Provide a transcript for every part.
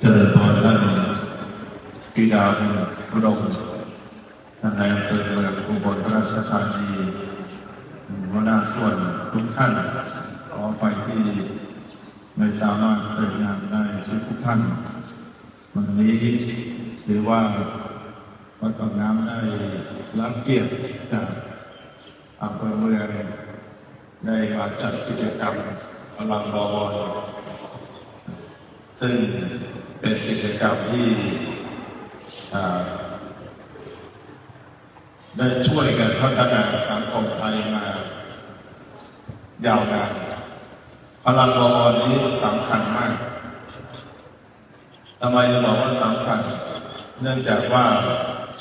เจริญพรท่านปีดาพระองค์ท่านนายอำเภอเมืองอุบลราชธานีหัวหน้าส่วนทุกท่านขอไปที่ไม่สามารถเปิดงานได้ทุกท่านวันนี้ถือว่าวัดปากน้ำได้รับเกียรติจากอำเภอเมืองได้มาจัดกิจกรรมพลังบวรซึ่ง เป็นกิจกรรมที่ได้ช่วยกันพัฒนาสังคมไทยมายาวนานพลังบวรนี้สำคัญมากทำไมจะบอกว่าสำคัญ เนื่องจากว่า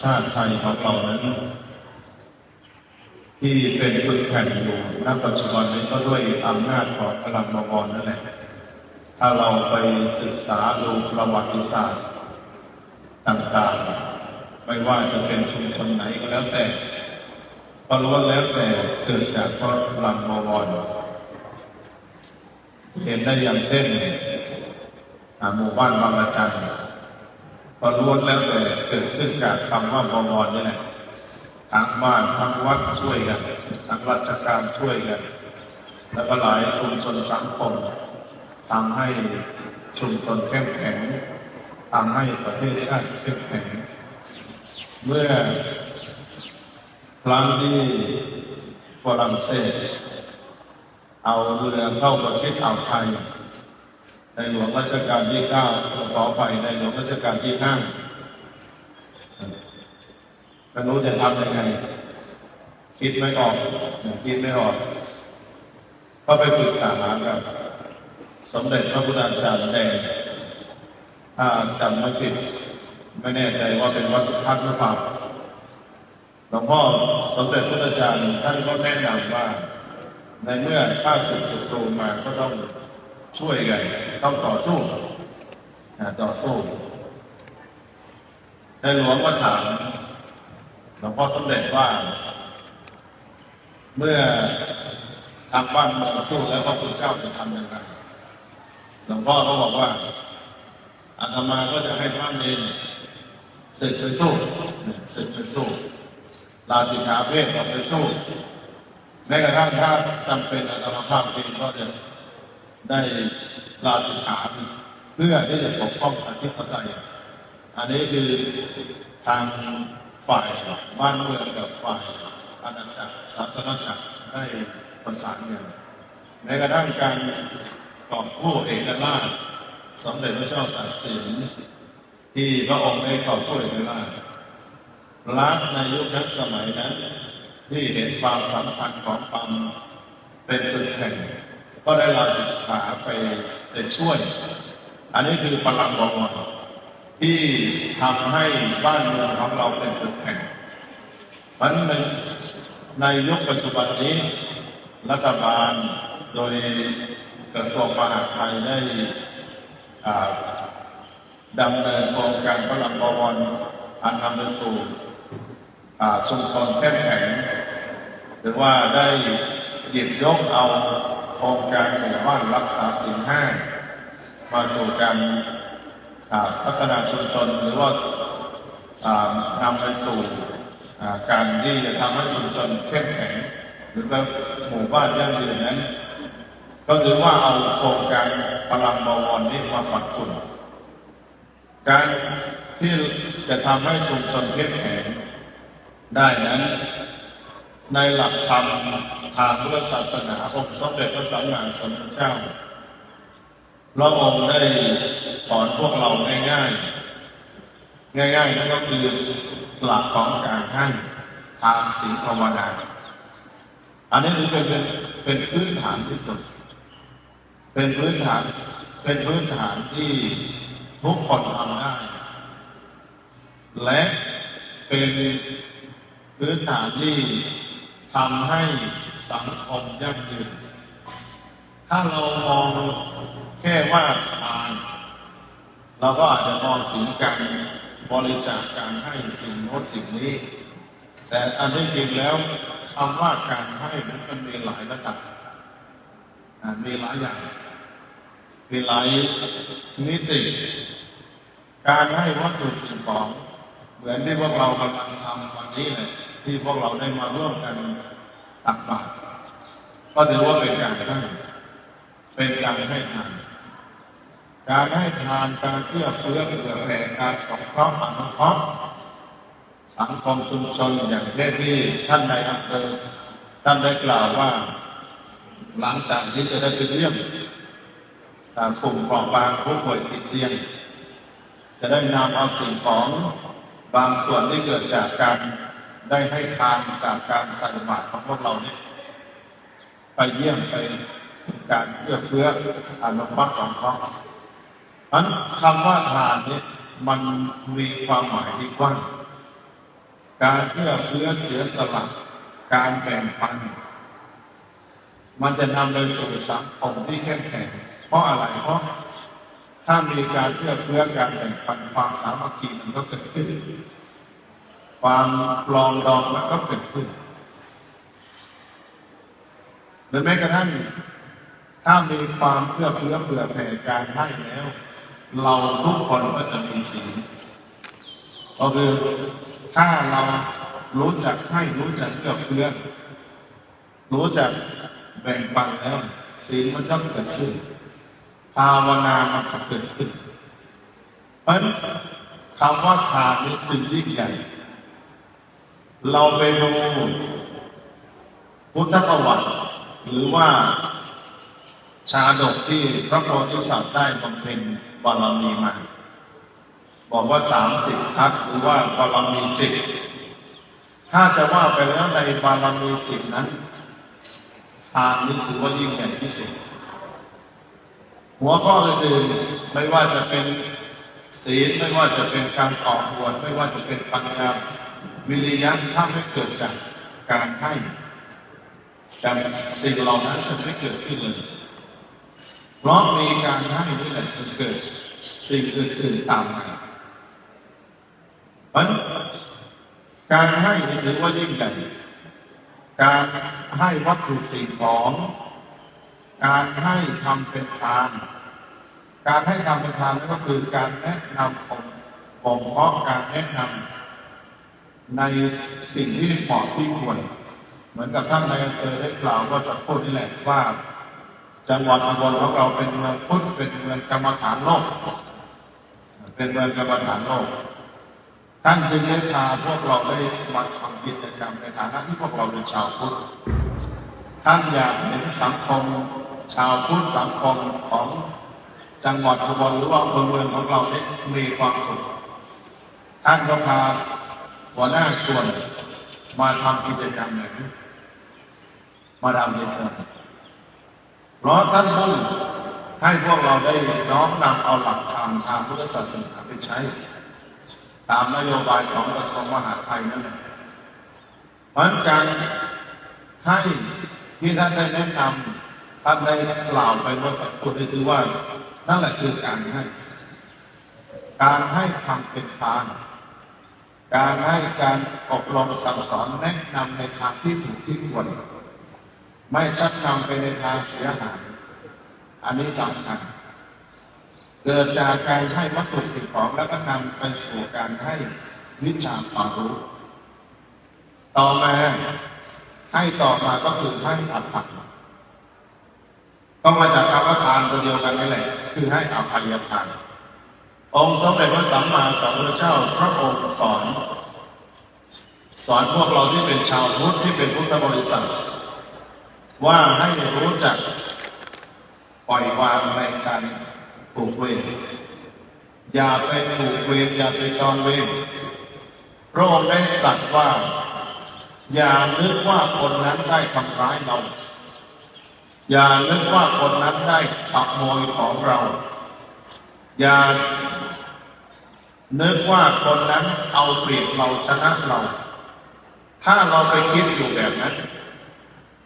ชาติไทยของเรานั้น ที่เป็นปึกแผ่นอยู่ณปัจจุบันนี้ก็ด้วยอำนาจของพลังบวรนั่นแหละ ถ้าเราไปศึกษาดูประวัติศาสตร์ต่างๆ ไม่ว่าจะเป็นชุมชนไหนก็แล้วแต่ก็ล้วนแล้วแต่เกิดจากพลังบวรเห็นได้อย่างเช่นหมู่บ้านบางระจันก็ล้วนแล้วแต่เกิดขึ้นจากคำว่าบวรนี่แหละทั้งบ้านทั้งวัดช่วยกันทั้งราชการช่วยกันแล้วก็หลายชุมชนสังคม ทำให้ชุมชนเข้มแข็งทำให้ประเทศชาติเข้มแข็ง เมื่อครั้งที่ฝรั่งเศส เอาเรือเข้าประชิดอ่าวไทย ในหลวงรัชกาลที่เก้าขอไปในหลวงรัชกาลที่ห้าก็รู้จะทำยังไง คิดไม่ออกคิดไม่ออก ก็ไปปรึกษากับ สมเด็จพระพุทธาจารย์แดงถ้าจำไม่ผิดไม่แน่ใจว่าเป็นวัดสุทัศน์หรือเปล่าหลวงพ่อสมเด็จพระพุทธาจารย์ท่านก็แนะนำว่า ในเมื่อข้าศึกศัตรูมาก็ต้องช่วยกันต้องต่อสู้อ่าต่อสู้ในหลวงก็ถามหลวงพ่อสมเด็จว่า เมื่อทางบ้านมืองสู้แล้วพระคุณเจ้าจะทำยังไง หลวงพ่อเขาบอกว่าอาตมาก็จะให้พระเนรศึกไปสู้ศึกไปสู้ลาสิกขาเพศออกไปสู้แม้กระทั่งถ้าจำเป็นอาตมาภาพเองก็จะได้ลาสิกขาเพื่อที่จะปกป้องอธิปไตยอันนี้คือทางฝ่ายบ้านเมืองกับฝ่ายอาณาจักรศาสนาจักรได้ประสานกันแม้กระทั่งการ กอบกู้เอกราชสมเด็จพระเจ้าตากสินที่พระองค์ได้กอบกู้เอกราชรัฐในยุคนั้นสมัยนั้น ที่เห็นความสำคัญของความเป็นตึกแห่งก็ได้ลาสิกขาไปไปช่วย อันนี้คือพลังบวรที่ทำให้บ้านเมืองของเราเป็นตึกแห่งมันในในยุคปัจจุบันนี้รัฐบาลโดย กระทรวงมหาดไทยได้ดำเนินโครงการพลังบวรอันนำไปสู่ชุมชนเข้มแข็ง หรือว่าได้หยิบยกเอาโครงการหมู่บ้านรักษาสิ่งห้ามาสู่การพัฒนาชุมชนหรือว่านำไปสู่การที่จะทำให้ชุมชนเข้มแข็ง หรือว่าหมู่บ้านยั่งยืนนั้น ก็คือว่าเอาโครงการพลังบวรนี้มาปักจุนการที่จะทำให้ชุมชนเข้มแข็งได้นั้น ในหลักธรรมทางพุทธศาสนาองค์สมเด็จพระสัมมาสัมพุทธเจ้าพระองค์ได้สอนพวกเราง่ายๆ ง่ายๆนั่นก็คือหลักของการให้ทานศีลภาวนา อันนี้ถือเป็นเป็นเป็นพื้นฐานที่สุด เป็นพื้นฐาน เป็นพื้นฐานที่ทุกคนทำได้ และเป็นพื้นฐานที่ทำให้สังคมยั่งยืน ถ้าเรามองแค่ว่าทานเราก็อาจจะมองถึงการบริจาคการให้สิ่งโน้นสิ่งนี้ แต่อันที่จริงแล้วคำว่าการให้มันมีหลายระดับมีหลายอย่าง มีหลายมิติ การให้วัตถุสิ่งของ เหมือนที่พวกเรากำลังทำวันนี้เลยที่พวกเราได้มาร่วมกันตักบาตรก็ถือว่าเป็นการให้เป็นการให้ทานการให้ทานการเพื่อเฟื้อเผื่อแผ่การสงเคราะห์อนุเคราะห์สังคมชุมชนอย่างเช่นที่ท่านในอำเภอท่านได้กล่าวว่า หลังจากที่จะได้ไปเยี่ยมตาม กลุ่มเปราะบางผู้ป่วยติดเตียง จะได้นำเอาสิ่งของบางส่วนที่เกิดจากการได้ให้ทานจากการใส่บาตรของพวกเราเนี่ยไปเยี่ยมไปการเพื่อเฟื้ออนุภาพสองเคราะห์นั้นคำว่าทานเนี่ยมันมีความหมายที่กว้าง การเพื่อเฟื้อเสียสละการแบ่งปัน มันจะนำไปสู่สังคมที่เข้มแข็ง เพราะอะไรเพราะถ้ามีการเพื่อเฟื้อการแบ่งปันความสามัคคีมันก็เกิดขึ้น ความปลองดองมันก็เกิดขึ้นหรือแม้กระทั่งถ้ามีความเพื่อเฟื้อเผื่อแผ่การให้แล้ว เราทุกคนก็จะมีศีลก็คือถ้าเรารู้จักให้รู้จักเพื่อเฟื้อรู้จักแบ่งปันแล้วศีลมันก็เกิดขึ้น ภาวนามันก็เกิดขึ้นเพราะฉะนั้นคำว่าทานนี้จึงยิ่งใหญ่ เราไปดูพุทธประวัติ หรือว่าชาดกที่พระโพธิสัตว์ได้บำเพ็ญบารมีมา บอกว่าสามสิบทัศน์หรือว่าบารมีสิบถ้าจะว่าไปแล้วในบารมีสิบนั้นทานนี้ถือว่ายิ่งใหญ่ที่สุด หัวข้ออื่นๆไม่ว่าจะเป็นศีลไม่ว่าจะเป็นการต่อบวชไม่ว่าจะเป็นปัญญาวิริยะถ้าไม่เกิดจากการให้แต่สิ่งเหล่านั้นจะไม่เกิดขึ้นเลย เพราะมีการให้นี่แหละจนเกิดสิ่งอื่นๆตามมาเพราะการให้ถือว่ายิ่งใหญ่การให้วัตถุสิ่งของ การให้ทำเป็นทาน การให้ทำเป็นทานนั่นก็คือการแนะนำผมผมเพราะการแนะนำในสิ่งที่เหมาะที่ควร เหมือนกับท่านนายอำเภอได้กล่าวว่าสักครู่นี่แหละว่า จังหวัดอุบลของเราเป็นเมืองพุทธเป็นเมืองกรรมฐานโลก เป็นเมืองกรรมฐานโลกท่านจึงได้พาพวกเราได้มาทำกิจกรรมในฐานะที่พวกเราเป็นชาวพุทธท่านอยากเห็นสังคม ชาวพุทธสังคมของจังหวัดอุบลหรือว่าอำเภอเมืองของเราเนี่ยมีความสุขท่านก็พาหัวหน้าส่วนมาทำกิจกรรมแบบนี้มาดำเนินการเพราะท่านมุ่งให้พวกเราได้น้อมนำเอาหลักธรรมทางพุทธศาสนาไปใช้ ตามนโยบายของกระทรวงมหาดไทยนั่นแหละเพราะฉะนั้นการให้ที่ท่านได้แนะนำ ท่านได้กล่าวไปเมื่อสักครู่นี้คือว่า นั่นแหละคือการให้ การให้ทำเป็นทาน การให้การอบรมสั่งสอนแนะนำในทางที่ถูกที่ควร ไม่ชักนำไปในทางเสียหาย อันนี้สำคัญเกิดจากการให้วัตถุสิ่งของแล้วก็นำไปสู่การให้วิชาความรู้ ต่อมาให้ต่อมาก็คือให้อภัย ก็มาจากคำว่าทานตัวเดียวกันนี่แหละ คือให้อภัยทาน องค์สมเด็จพระสัมมาสัมพุทธเจ้าพระองค์สอน สอนพวกเราที่เป็นชาวพุทธที่เป็นพุทธบริษัท ว่าให้รู้จักปล่อยวางในการผูกเวรอย่าไปผูกเวรอย่าไปจองเวรพระองค์ได้ตรัสว่า อย่านึกว่าคนนั้นได้ทำร้ายเรา อย่านึกว่าคนนั้นได้ขโมยของเรา อย่านึกว่าคนนั้นเอาเปรียบเราชนะเรา ถ้าเราไปคิดอยู่แบบนั้น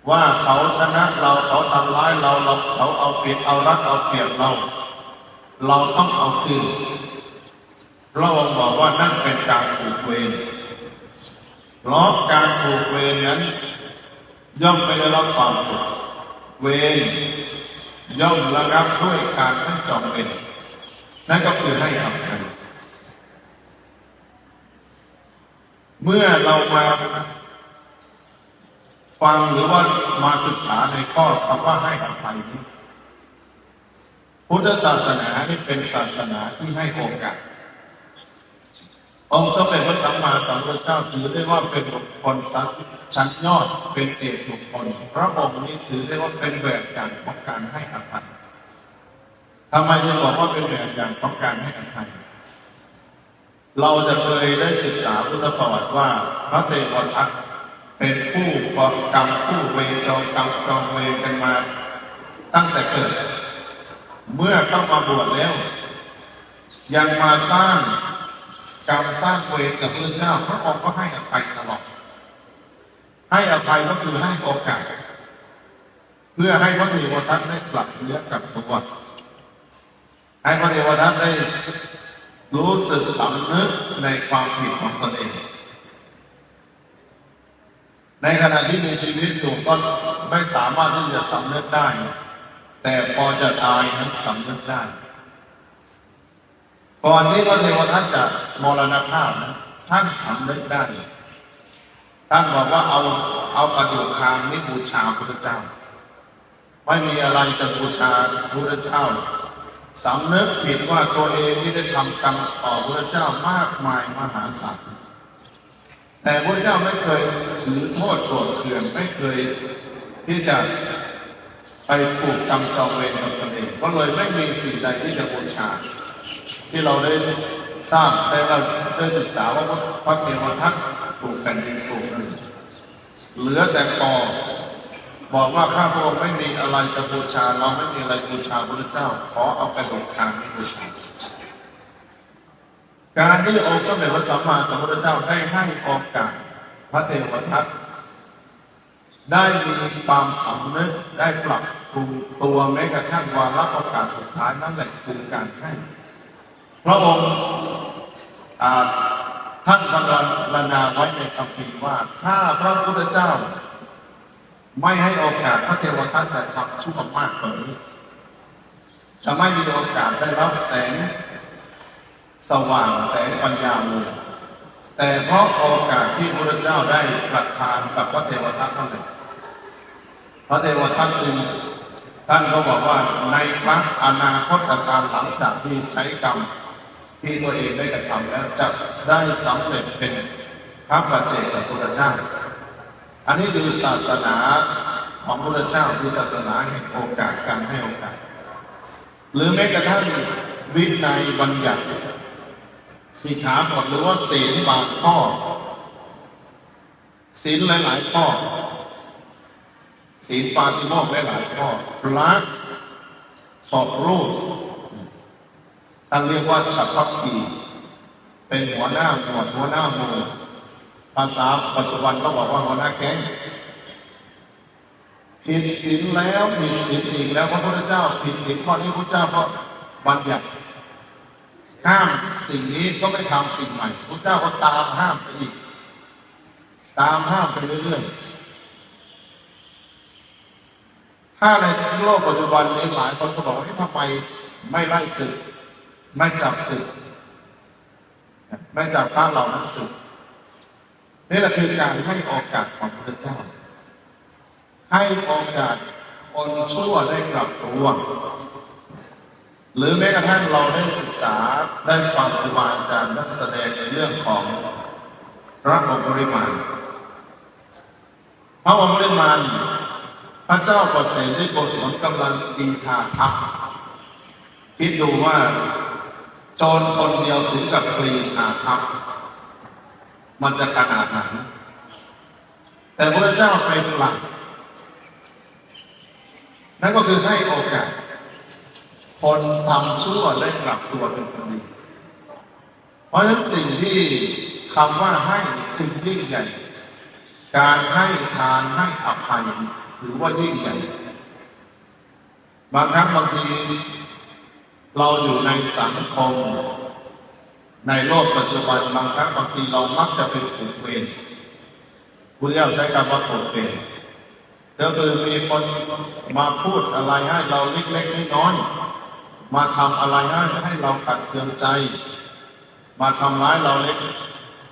ว่าเขาชนะเราเขาทำร้ายเราเราเขาเอาเปรียบเอารัดเอาเปรียบเรา เราต้องเอาคืนพระองค์บอกว่านั่นเป็นการผูกเวรเพราะการผูกเวรนั้น ย่อมไม่ได้รับความสุข เวรย่อมระงับด้วยการท่านจอมเป็น นั่นก็คือให้ทำกัน เมื่อเรามาฟังหรือว่ามาศึกษาในข้อคำว่าให้ทำไปนี้พุทธศาสนานี่เป็นศาสนาที่ให้โอกาส องค์สมเด็จพระสัมมาสัมพุทธเจ้าถือได้ว่าเป็นบุคคลชั้นยอดเป็นเอกบุคคลพระองค์นี้ถือได้ว่าเป็นแบบอย่างของการให้อภัยทำไมจะบอกว่าเป็นแบบอย่างของการให้อภัยเราจะเคยได้ศึกษาพุทธประวัติว่าพระเทวทัตเป็นผู้ก่อกรรมผู้เวรจองกรรมจองเวรกันมาตั้งแต่เกิด เมื่อเข้ามาบวชแล้ว ยังมาสร้าง กรรมสร้างเวรกับพระเจ้าพระองค์ก็ให้อภัยตลอด ให้อภัยก็คือให้โอกาส เพื่อให้พระเทวทัตได้กลับเนื้อกลับตัวให้พระเทวทัตได้รู้สึกสำนึกในความผิดของตนเอง ในขณะที่มีชีวิตอยู่ก็ไม่สามารถที่จะสำนึกได้ แต่พอจะตายนั้นสำนึกได้ ก่อนที่พระเทวทัตจะมรณภาพนะท่านสำนึกได้ท่านบอกว่าเอาเอากระดูกคางนี้บูชาพระเจ้า ไม่มีอะไรจะบูชาพระเจ้าสำนึกผิดว่าตัวเองที่ได้ทำกรรมต่อพระเจ้ามากมายมหาศาลแต่พระเจ้าไม่เคยถือโทษโกรธเคืองไม่เคยที่จะไปผูกกรรมจองเวรกับตนเองก็เลยไม่มีสิ่งใดที่จะบูชา ที่เราได้ทราบได้เราได้ศึกษาว่าพระเทวทัตถูกแผ่นดินสูงหนึ่งเหลือแต่ปอบอกว่าข้าพระองค์ไม่มีอะไรจะบูชา เราไม่มีอะไรบูชาพระเจ้า ขอเอากระดูกคางนี้บูชาการที่องค์สมเด็จพระสัมมาสัมพุทธเจ้าได้ให้โอกาสพระเทวทัตได้มีความสำนึกได้ปรับปรุงตัวแม้กระทั่งวาระโอกาสสุดท้ายนั่นแหละคือการให้ พระองค์อ่าท่านบรรณนาไว้ในคำพีร์ว่า ถ้าพระพุทธเจ้า ไม่ให้โอกาสพระเทวทัตแต่ทำชั่วมากกว่านี้จะไม่มีโอกาสได้รับแสง สว่างแสงปัญญาเลยแต่เพราะโอกาสที่พระเจ้าได้ประทานกับพระเทวทัตเท่านั้นพระเทวทัตจึงท่านก็บอกว่าในพระอนาคตการหลังจากที่ใช้กรรม ที่ตัวเองได้กระทำแล้วจะได้สำเร็จเป็นพระปัจเจกพุทธเจ้า อันนี้คือศาสนาของพระเจ้าคือศาสนาแห่งโอกาสการให้โอกาส หรือแม้กระทั่งวินัยบัญญัติสีขาบทหรือว่าศีลบางข้อศีลหลาย ๆ ข้อศีลปาติโมกข์หลายๆข้อพระขอบรูป ท่านเรียกว่าสัพพคีเป็นหัวหน้าหมวดหัวหน้าหมู่ภาษาปัจจุบันก็บอกว่าหัวหน้าแก๊งผิดศีลแล้วผิดศีลอีกแล้วพระพุทธเจ้าผิดศีลข้อนี้พระเจ้าก็บัญญัติห้ามสิ่งนี้ก็ไม่ทำสิ่งใหม่พระเจ้าก็ตามห้ามไปอีก ตามห้ามไปเรื่อยๆถ้าในโลกปัจจุบันนี้หลายคนก็บอกว่าทำไมไม่ไล่ศึก ไม่จับศึกไม่จับข้าเหล่านั้นศึกนี่แหละคือการให้โอกาสของพระเจ้า ให้โอกาสคนชั่วได้กลับตัวหรือแม้กระทั่งเราได้ศึกษาได้ฟังครูบาอาจารย์นักแสดงในเรื่องของพระองค์ปริมาณพระองค์ปริมาณพระเจ้าประเสริฐได้โกศลกำลังตีทาทัพคิดดูว่า จรคนเดียวถึงกับกรีทาทัพมันจะขนาดไหนแต่พระเจ้าไปปลักนั่นก็คือให้โอกาส คนทำชั่วได้กลับตัวเป็นคนดี เพราะฉะนั้นสิ่งที่คำว่าให้จึงยิ่งใหญ่ การให้ทานให้อภัยถือว่ายิ่งใหญ่ บางครั้งบางที เราอยู่ในสังคม ในโลกปัจจุบันบางครั้งบางทีเรามักจะเป็นผูกเวรคุณเรียกใช้คำว่าผูกเวรก็คือมีคนมาพูดอะไรให้เราเล็กๆน้อยๆมาทำอะไรให้ให้เราขัดเคืองใจ มาทำร้ายเราเล็ก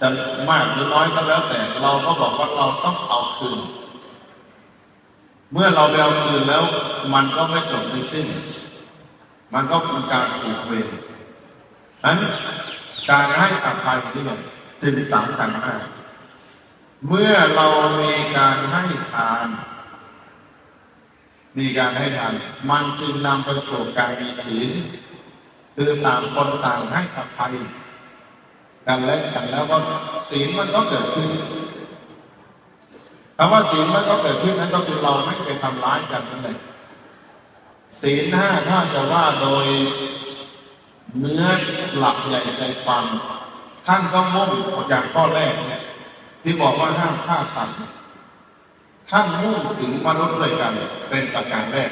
จะมากหรือน้อยก็แล้วแต่ เราก็บอกว่าเราต้องเอาคืน เมื่อเราเอาคืนแล้ว มันก็ไม่จบไม่สิ้น มันก็เป็นการผูกเวรนั้นการให้อภัยนี่เนี่ยจึงสำคัญมากเมื่อเรามีการให้ทาน มีการให้ทาน มันจึงนำไปสู่การมีศีลคือต่างคนต่างให้อภัยกันและกันแล้วก็ศีลมันก็เกิดขึ้นคำว่าศีลมันก็เกิดขึ้นนั้นก็คือเราไม่ไปทำร้ายกันนั่นแหละ ศีลห้าถ้าจะว่าโดยเนื้อหลักใหญ่ใจความท่านก็มุ่งอย่างข้อแรกที่บอกว่าห้ามฆ่าสัตว์ท่านมุ่งถึงมนุษย์ด้วยกัน เป็นประการแรก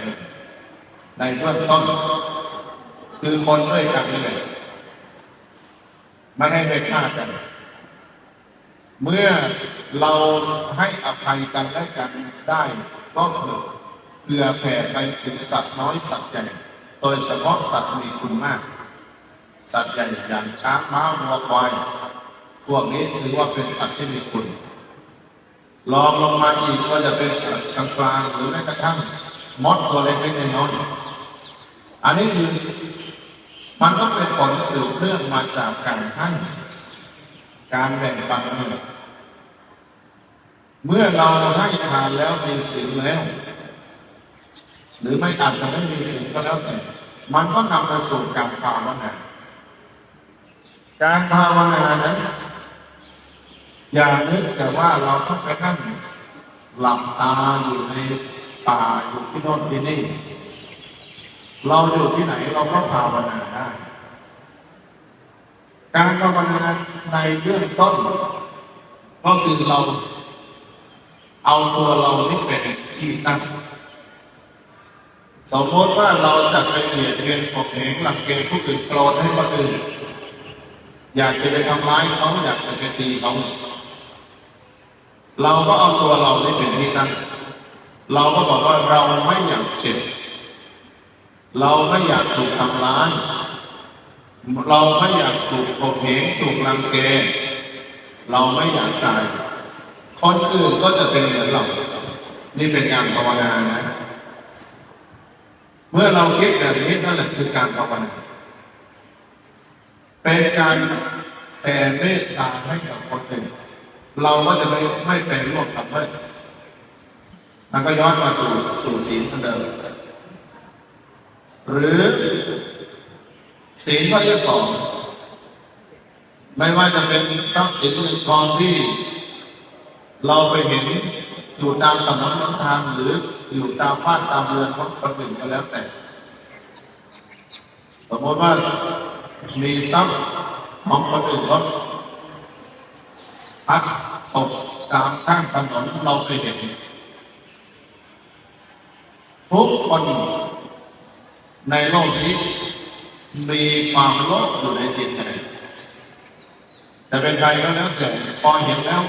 ในเบื้องต้น คือคนด้วยกันนี่แหละไม่ให้ไปฆ่ากัน เมื่อเราให้อภัยกันและกันได้ก็เกิด เพื่อแผ่ไปถึงสัตว์น้อยสัตว์ใหญ่ โดยเฉพาะสัตว์มีคุณมาก สัตว์ใหญ่อย่างช้างม้าวัวควาย พวกนี้ถือว่าเป็นสัตว์ที่มีคุณลองลงมาอีกก็จะเป็นสัตว์กลางๆหรือแม้กระทั่งมดตัวเล็กๆน้อยๆอันนี้คือมันก็เป็นผลสืบเนื่องมาจากการให้การแบ่งปันนี่แหละเมื่อเราให้ทานแล้วมีศีลแล้ว หรือไม่อาจจะไม่มีศีลก็แล้วแต่มันก็นำไปสู่การภาวนาการภาวนานั้นอย่านึกแต่ว่าเราต้องไปนั่งหลับตาอยู่ในป่าอยู่ที่โน่นที่นี่ เราอยู่ที่ไหนเราก็ภาวนาได้ การภาวนาในเรื่องต้น ก็คือเรา เอาตัวเรานี่เป็นที่ตั้ง สมมติว่าเราจะไปเบียดเบียนขบเหงหลักเกณฑ์ผู้อื่นโกรธให้คนอื่น อยากจะไปทำร้ายเขาอยากจะไปตีเขาเราก็เอาตัวเรานี่เป็นที่ตั้งเราก็บอกว่าเราไม่อยากเจ็บ เราไม่อยากถูกทำร้ายเราไม่อยากถูกขบเหงถูกรังแกเราไม่อยากตาย คนอื่นก็จะเป็นเหมือนเรา นี่เป็นการภาวนานะ เมื่อเราคิดแบบนี้นั่นแหละคือการภาวนาเป็นการแผ่เมตตาให้กับคนอื่นเราก็จะไม่ไม่เป็นร่วมกับเพื่อนมันก็ย้อนมาสู่สู่ศีลเดิม หรือศีลข้อที่สองไม่ว่าจะเป็นทรัพย์สินเงินทองที่ เราไปเห็นอยู่ตามถนนหนทางหรือ อยู่ตามบ้านตามเรือนของคนอื่นก็แล้วแต่ สมมติว่ามีทรัพย์ของคนอื่นเขาพักตกตามข้างถนนเราไปเห็น ทุกคนในโลกนี้มีความโลภอยู่ในจิตใจแต่เป็นใครก็แล้วแต่พอเห็นแล้ว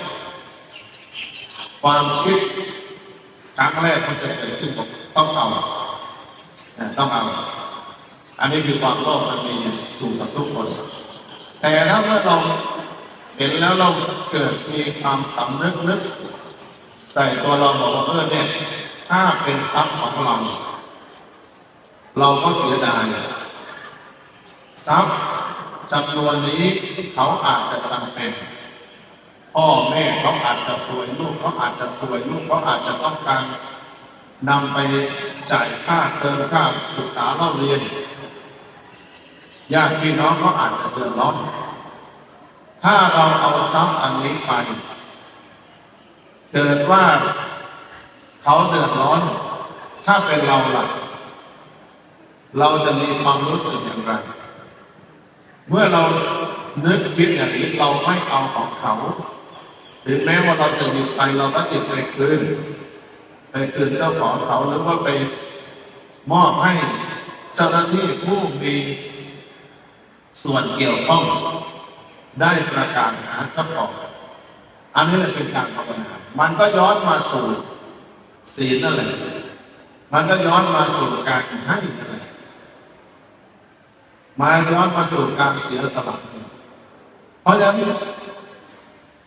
ความคิด ครั้งแรกมันจะเกิดขึ้นบอกต้องเอาต้องเอา อันนี้คือความโลภมันมีอยู่กับทุกคน แต่ถ้าเมื่อเราเห็นแล้วเราเกิดมีความสำนึกนึกใส่ตัวเราบอกว่าเออเนี่ย ถ้าเป็นทรัพย์ของเรา เราก็เสียดายทรัพย์จำนวนนี้เขาอาจจะจำเป็น พ่อแม่เขาอาจจะป่วยลูกเขาอาจจะป่วยลูกเขาอาจจะต้องการนำไปจ่ายค่าเทอมค่าศึกษาเล่าเรียนญาติพี่น้องเขาอาจจะเดือดร้อน ถ้าเราเอาทรัพย์อันนี้ไปเกิดว่าเขาเดือดร้อน ถ้าเป็นเราล่ะ เราจะมีความรู้สึกอย่างไร เมื่อเรานึกคิดอย่างนี้เราไม่เอาของเขา ถึงแม้ว่าเราจะหยิบไปเราก็หยิบไปคืนไปคืนเจ้าของเขาหรือว่าไปมอบให้เจ้าหน้าที่ผู้มีส่วนเกี่ยวข้องได้ประกาศหาเจ้าของอันนี้แหละเป็นการภาวนา มันก็ย้อนมาสู่ศีลนั่นแหละ มันก็ย้อนมาสู่การให้นั่นแหละมาย้อนมาสู่การเสียสละเพราะฉะนั้น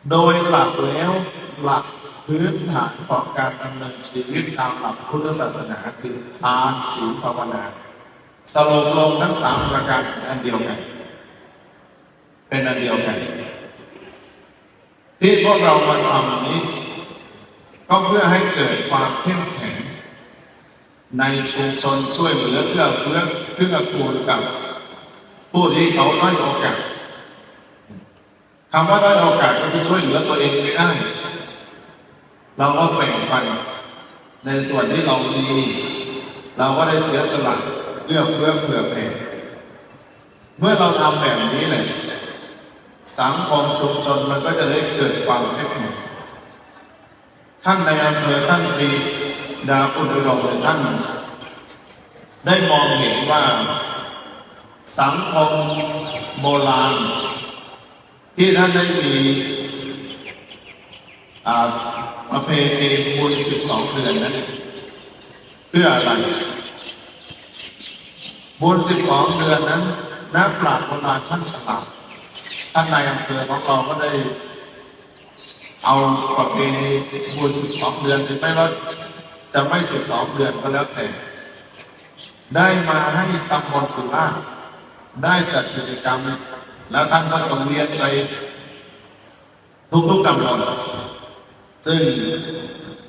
โดยหลักแล้วหลักพื้นฐานของการดำเนินชีวิตตามหลักพุทธศาสนาคือทานศีลภาวนาสรุปลงทั้งสามประการเป็นอันเดียวกัน เป็นอันเดียวกัน ที่พวกเรามาทำนี้ ก็เพื่อให้เกิดความเข้มแข็ง ในชุมชนช่วยเหลือเพื่อเพื่อเพื่อคูณกับผู้ที่เขาด้อยโอกาส คำว่าด้อยโอกาสก็คือช่วยเหลือตัวเองไม่ได้ เราก็แบ่งปันในส่วนที่เราดีเราก็ได้เสียสละเลือกเพื่อเผื่อแผ่เมื่อเราทำแบบนี้เลยสังคมชุมชนมันก็จะได้เกิดความเข้มแข็งท่านในอำเภอท่านปีดาอุดรท่าน ได้มองเห็นว่า สังคมโบราณ ที่ท่านได้มีอ่าประเพณีบุญสิบสองเดือนนั้นเพื่ออะไรบุญสิบสองเดือนนั้นนักปราชญ์โบราณท่านฉลาดท่านนายอำเภอของเราก็ได้ เอาประเพณีบุญสิบสองเดือนถึงแม้ว่าจะไม่สิบสองเดือนก็แล้วแต่ได้มาให้ตำบลกุล่าได้จัดกิจกรรม แล้วท่านก็ส่งเรียนไปทุกๆตำบลซึ่ง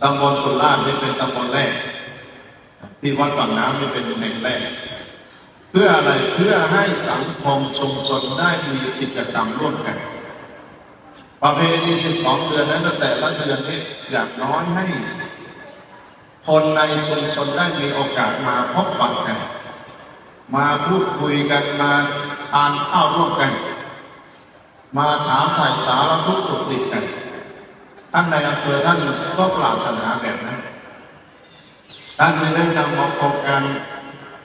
ตำบลกุลาชนี่เป็นตำบลแรก ที่วัดฝั่งน้ำนี่เป็นแห่งแรก เพื่ออะไรเพื่อให้สังคมชุมชนได้มีกิจกรรมร่วมกัน ประเพณี12 เดือนนั้นแต่ละเดือนนี้อย่างน้อยให้ คนในชุมชนได้มีโอกาสมาพบปะกัน มาพูดคุยกันมาทานข้าวร่วมกัน มาถามถ่ายสารทุกสุขดิบกันท่านในอำเภอท่านก็ปรารถนาแบบนั้นท่านได้นำเอาโครงการ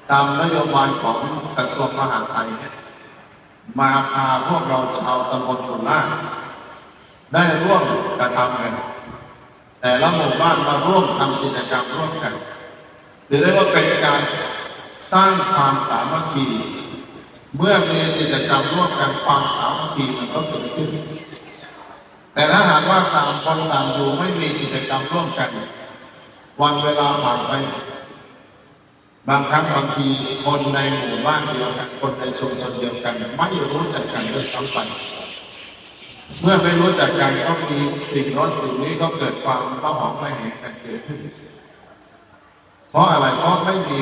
ตามนโยบายของกระทรวงมหาดไทยมาพาพวกเราชาวตำบลสุราได้ร่วมกระทำกัน แต่ละหมู่บ้านมาร่วมทำกิจกรรมร่วมกันถือได้ว่าเป็นการสร้างความสามัคคี เมื่อมีกิจกรรมร่วมกันความสามัคคีมันก็เกิดขึ้น แต่ถ้าหากว่าต่างคนต่างอยู่ไม่มีกิจกรรมร่วมกัน วันเวลาผ่านไป บางครั้งบางทีคนในหมู่บ้านเดียวกันคนในชุมชนเดียวกัน ไม่รู้จักกันด้วยซ้ำไปเมื่อไม่รู้จักกันก็มีสิ่งโน้นสิ่งนี้ก็เกิดความระหองระแหงกันเกิดขึ้น เพราะอะไรเพราะไม่มี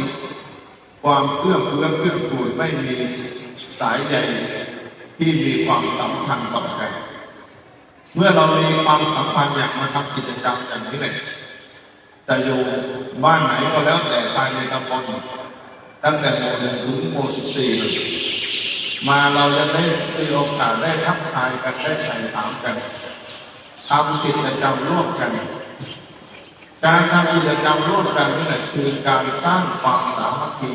ความเพื่อเพื่อเพื่อกูลไม่มี สายใยที่มีความสัมพันธ์ต่อกัน เมื่อเรามีความสัมพันธ์อยากมาทำกิจกรรมอย่างนี้เลยจะอยู่บ้านไหนก็แล้วแต่ภายในตำบลตั้งแต่หมู่หนึ่งถึงหมู่สิบสี่มาเราจะได้มีโอกาสได้ทักทายกันได้ไถ่ถามกันทำกิจกรรมร่วมกัน การทำกิจกรรมร่วมกันนี่แหละคือการสร้างความสามัคคี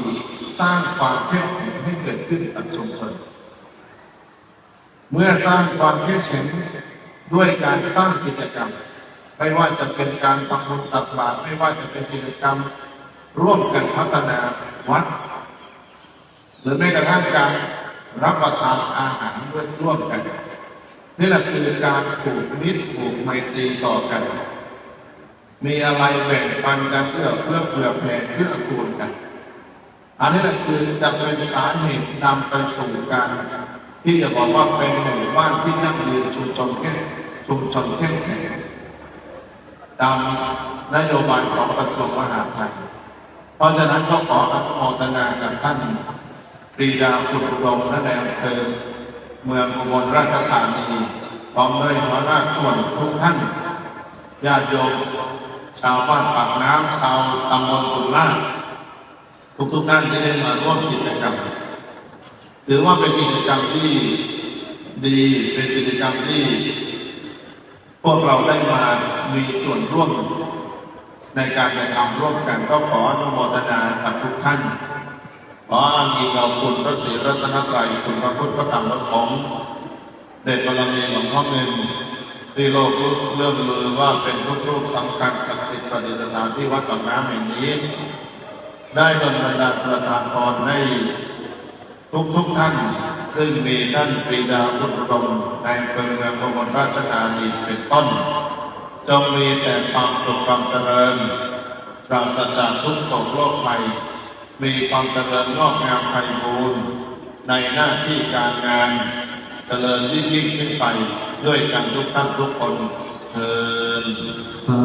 สร้างความเข้มแข็ง ให้เกิดขึ้นกับชุมชน เมื่อสร้างความเข้มแข็งด้วยการสร้างกิจกรรม ไม่ว่าจะเป็นการทำบุญตักบาตรไม่ว่าจะเป็นกิจกรรม ร่วมกันพัฒนาวัด หรือแม้กระทั่งการรับประทานอาหารด้วยร่วมกันนี่แหละคือการผูกมิตรผูกไมตรีต่อกัน มีอะไรแบ่งปันกันเพื่อเพื่อเผื่อแผ่เพื่อคูณกัน อันนี้แหละคือจะเป็นสาเหตุนำไปสู่การที่จะบอกว่าเป็นหมู่บ้านที่ยั่งยืนชุมชนเข้มชุมชนเข้มแข็งตามนโยบายของกระทรวงมหาดไทย เพราะฉะนั้นก็ขออนุโมทนากับท่านปรีดาคุณอุดมและในอำเภอเมืองอุบลราชธานีพร้อมด้วยหัวหน้าส่วนทุกท่านญาติโยมชาวบ้านปากน้ำชาวตำบลกุล่า ทุกทุกๆท่านที่ได้มาร่วมกิจกรรมถือว่าเป็นกิจกรรมที่ดีเป็นกิจกรรมที่ พวกเราได้มามีส่วนร่วม ในการกระทำร่วมกันก็ขออนุโมทนากับทุกท่านขออ้างอิงเอาคุณพระศรีรัตนตรัยคุณพระพุทธพระธรรมพระสงฆ์เดชบารมีหลวงพ่อเงินที่โลกเริ่มลือว่าเป็นทุกรูปสำคัญศักดิ์สิทธิ์ประดิษฐานที่วัดปากน้ำแห่งนี้ ได้ดลบันดาลประทานพรให้ทุกทุกๆท่าน ซึ่งมีท่านปรีดาพุทธรมในอำเภอเมืองอุบลราชธานีเป็นต้น จงมีแต่ความสุขความเจริญปราศจากทุกโศกโรคภัย มีความเจริญงอกงามไพบูรณ์ในหน้าที่การงานเจริญยิ่งยิ่งขึ้นไปด้วยกันทุกท่านทุกคนเทินสา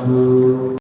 ธุ